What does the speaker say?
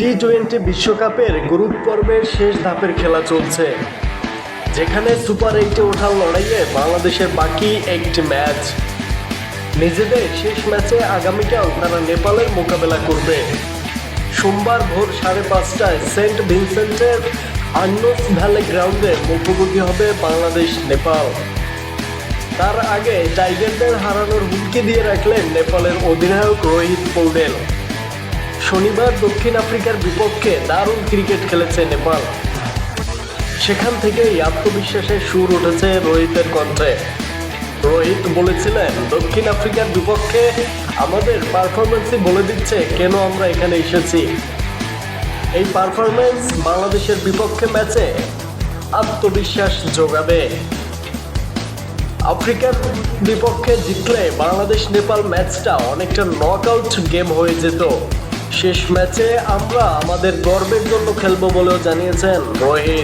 T twenty বিশ্বকাপের group পর্বের শেষ ধাপের খেলা চলছে, যেখানে সুপার এইটে ওঠার লড়াইয়ে বাংলাদেশের বাকি একটি ম্যাচ। নিজেদের শেষ ম্যাচে আগামীকাল তারা নেপালের মোকাবেলা করবে। সোমবার ভোর সাড়ে পাঁচটায় সেন্ট ভিনসেন্টের আন্নোস ভ্যালি গ্রাউন্ডে মুখোমুখি হবে বাংলাদেশ নেপাল। তার আগে টাইগারদের হারানোর হুমকি দিয়ে রাখলেন নেপালের অধিনায়ক রোহিত পৌডেল। শনিবার দক্ষিণ আফ্রিকার বিপক্ষে দারুণ ক্রিকেট খেলেছে নেপাল। সেখান থেকেই আত্মবিশ্বাসের সুর উঠেছে রোহিতের কণ্ঠে। রোহিত বলেছিলেন, দক্ষিণ আফ্রিকার বিপক্ষে আমাদের পারফরমেন্সই বলে দিচ্ছে কেন আমরা এখানে এসেছি। এই পারফরমেন্স বাংলাদেশের বিপক্ষে ম্যাচে আত্মবিশ্বাস যোগাবে। আফ্রিকার বিপক্ষে জিতলে বাংলাদেশ নেপাল ম্যাচটা অনেকটা নক আউট গেম হয়ে যেত। শেষ ম্যাচে আমরা আমাদের গর্বের জন্য খেলব বলেও জানিয়েছেন রোহিত।